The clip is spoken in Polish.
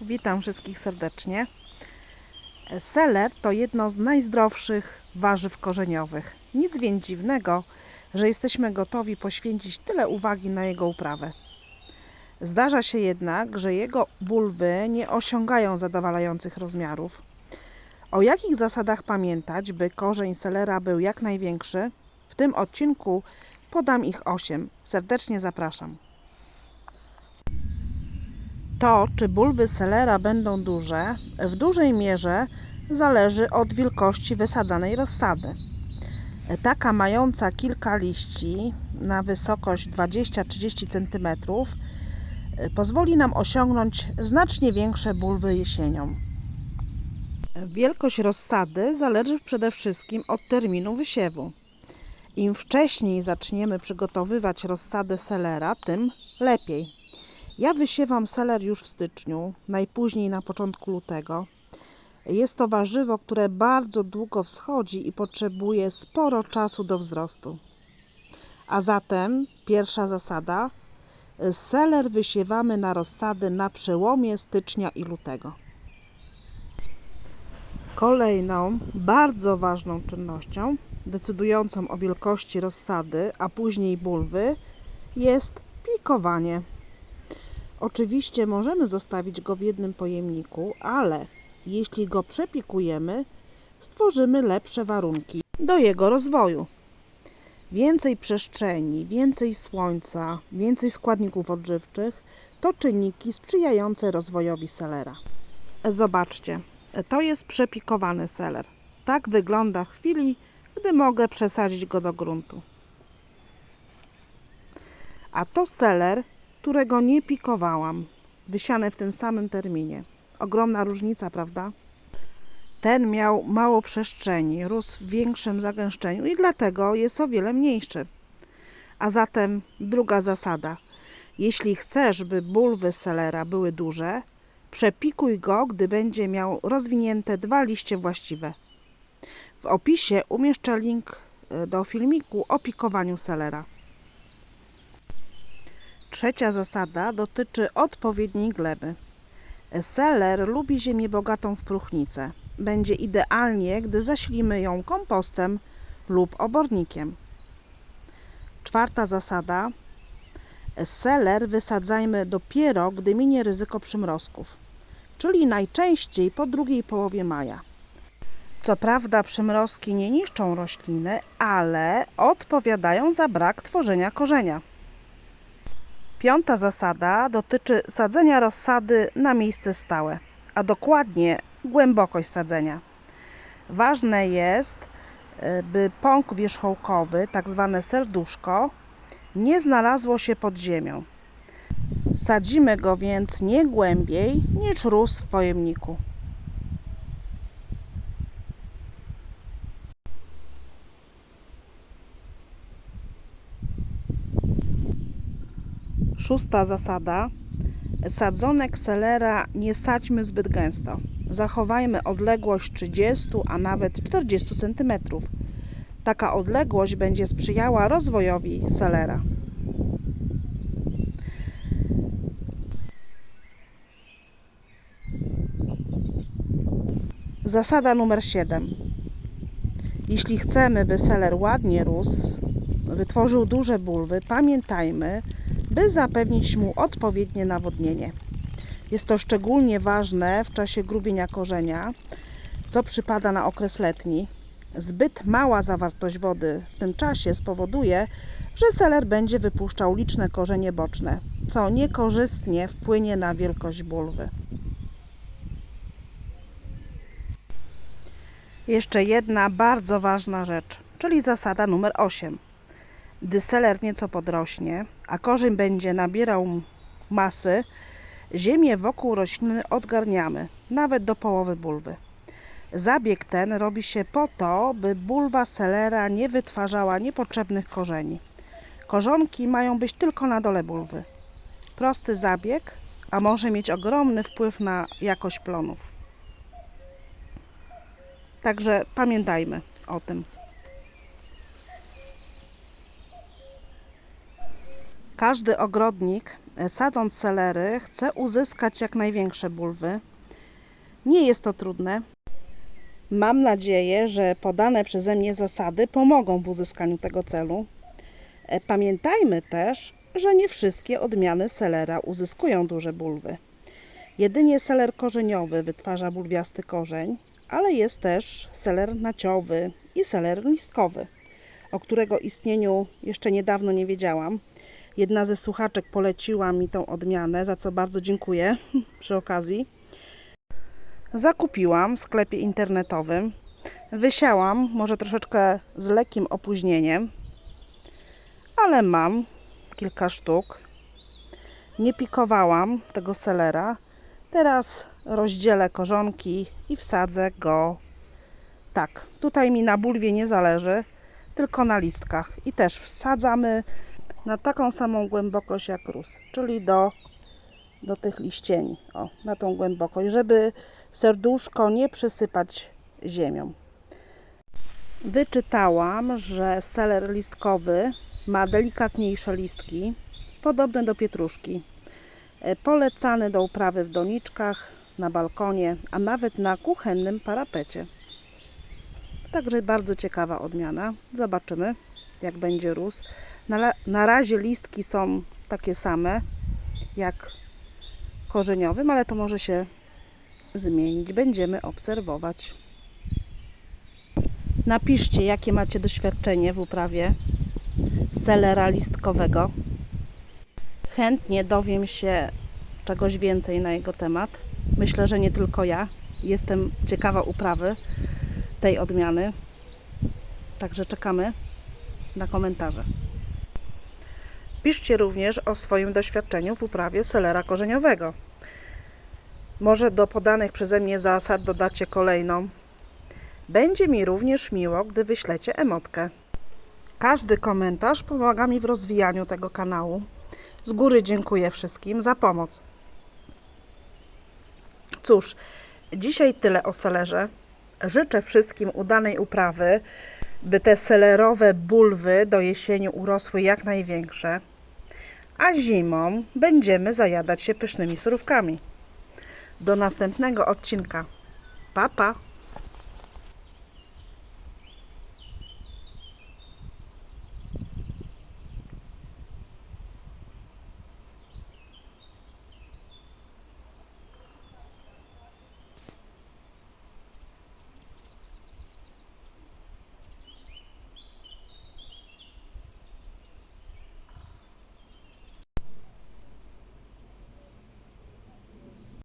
Witam wszystkich serdecznie. Seler to jedno z najzdrowszych warzyw korzeniowych. Nic więc dziwnego, że jesteśmy gotowi poświęcić tyle uwagi na jego uprawę. Zdarza się jednak, że jego bulwy nie osiągają zadowalających rozmiarów. O jakich zasadach pamiętać, by korzeń selera był jak największy? W tym odcinku podam ich 8. Serdecznie zapraszam. To, czy bulwy selera będą duże, w dużej mierze zależy od wielkości wysadzanej rozsady. Taka mająca kilka liści na wysokość 20-30 cm pozwoli nam osiągnąć znacznie większe bulwy jesienią. Wielkość rozsady zależy przede wszystkim od terminu wysiewu. Im wcześniej zaczniemy przygotowywać rozsadę selera, tym lepiej. Ja wysiewam seler już w styczniu, najpóźniej na początku lutego. Jest to warzywo, które bardzo długo wschodzi i potrzebuje sporo czasu do wzrostu. A zatem pierwsza zasada: seler wysiewamy na rozsady na przełomie stycznia i lutego. Kolejną bardzo ważną czynnością, decydującą o wielkości rozsady, a później bulwy, jest pikowanie. Oczywiście możemy zostawić go w jednym pojemniku, ale jeśli go przepikujemy, stworzymy lepsze warunki do jego rozwoju. Więcej przestrzeni, więcej słońca, więcej składników odżywczych to czynniki sprzyjające rozwojowi selera. Zobaczcie, to jest przepikowany seler. Tak wygląda w chwili, gdy mogę przesadzić go do gruntu. A to seler, którego nie pikowałam, wysiane w tym samym terminie. Ogromna różnica, prawda? Ten miał mało przestrzeni, rósł w większym zagęszczeniu i dlatego jest o wiele mniejszy. A zatem druga zasada. Jeśli chcesz, by bulwy selera były duże, przepikuj go, gdy będzie miał rozwinięte dwa liście właściwe. W opisie umieszczę link e, do filmiku o pikowaniu selera. Trzecia zasada dotyczy odpowiedniej gleby. Seler lubi ziemię bogatą w próchnicę. Będzie idealnie, gdy zasilimy ją kompostem lub obornikiem. Czwarta zasada. Seler wysadzajmy dopiero, gdy minie ryzyko przymrozków, czyli najczęściej po drugiej połowie maja. Co prawda przymrozki nie niszczą rośliny, ale odpowiadają za brak tworzenia korzenia. Piąta zasada dotyczy sadzenia rozsady na miejsce stałe, a dokładnie głębokość sadzenia. Ważne jest, by pąk wierzchołkowy, tak zwane serduszko, nie znalazło się pod ziemią. Sadzimy go więc nie głębiej niż rósł w pojemniku. Szósta zasada. Sadzonek selera nie sadźmy zbyt gęsto. Zachowajmy odległość 30, a nawet 40 cm. Taka odległość będzie sprzyjała rozwojowi selera. Zasada numer 7. Jeśli chcemy, by seler ładnie rósł, wytworzył duże bulwy, pamiętajmy, by zapewnić mu odpowiednie nawodnienie. Jest to szczególnie ważne w czasie grubienia korzenia, co przypada na okres letni. Zbyt mała zawartość wody w tym czasie spowoduje, że seler będzie wypuszczał liczne korzenie boczne, co niekorzystnie wpłynie na wielkość bulwy. Jeszcze jedna bardzo ważna rzecz, czyli zasada numer 8. Gdy seler nieco podrośnie, a korzeń będzie nabierał masy, ziemię wokół rośliny odgarniamy, nawet do połowy bulwy. Zabieg ten robi się po to, by bulwa selera nie wytwarzała niepotrzebnych korzeni. Korzonki mają być tylko na dole bulwy. Prosty zabieg, a może mieć ogromny wpływ na jakość plonów. Także pamiętajmy o tym. Każdy ogrodnik E, Sadząc selery, chcę uzyskać jak największe bulwy. Nie jest to trudne. Mam nadzieję, że podane przeze mnie zasady pomogą w uzyskaniu tego celu. E, Pamiętajmy też, że nie wszystkie odmiany selera uzyskują duże bulwy. Jedynie seler korzeniowy wytwarza bulwiasty korzeń, ale jest też seler naciowy i seler listkowy, o którego istnieniu jeszcze niedawno nie wiedziałam. Jedna ze słuchaczek poleciła mi tą odmianę, za co bardzo dziękuję przy okazji. Zakupiłam w sklepie internetowym. Wysiałam, może troszeczkę z lekkim opóźnieniem, ale mam kilka sztuk. Nie pikowałam tego selera. Teraz rozdzielę korzonki i wsadzę go tak. Tutaj mi na bulwie nie zależy, tylko na listkach. I też wsadzamy na taką samą głębokość jak róz, czyli do, do tych liścieni. O, na tą głębokość, żeby serduszko nie przysypać ziemią. Wyczytałam, że seler listkowy ma delikatniejsze listki, podobne do pietruszki. E, Polecany do uprawy w doniczkach, na balkonie, a nawet na kuchennym parapecie. Także bardzo ciekawa odmiana. Zobaczymy, jak będzie rósł. Na, na razie listki są takie same jak korzeniowym, ale to może się zmienić. Będziemy obserwować. Napiszcie, jakie macie doświadczenie w uprawie selera listkowego. Chętnie dowiem się czegoś więcej na jego temat. Myślę, że nie tylko ja. Jestem ciekawa uprawy tej odmiany. Także czekamy na komentarze. Piszcie również o swoim doświadczeniu w uprawie selera korzeniowego. Może do podanych przeze mnie zasad dodacie kolejną. Będzie mi również miło, gdy wyślecie emotkę. Każdy komentarz pomaga mi w rozwijaniu tego kanału. Z góry dziękuję wszystkim za pomoc. Cóż, dzisiaj tyle o selerze. Życzę wszystkim udanej uprawy, by te selerowe bulwy do jesieni urosły jak największe, a zimą będziemy zajadać się pysznymi surówkami. Do następnego odcinka. Pa, pa!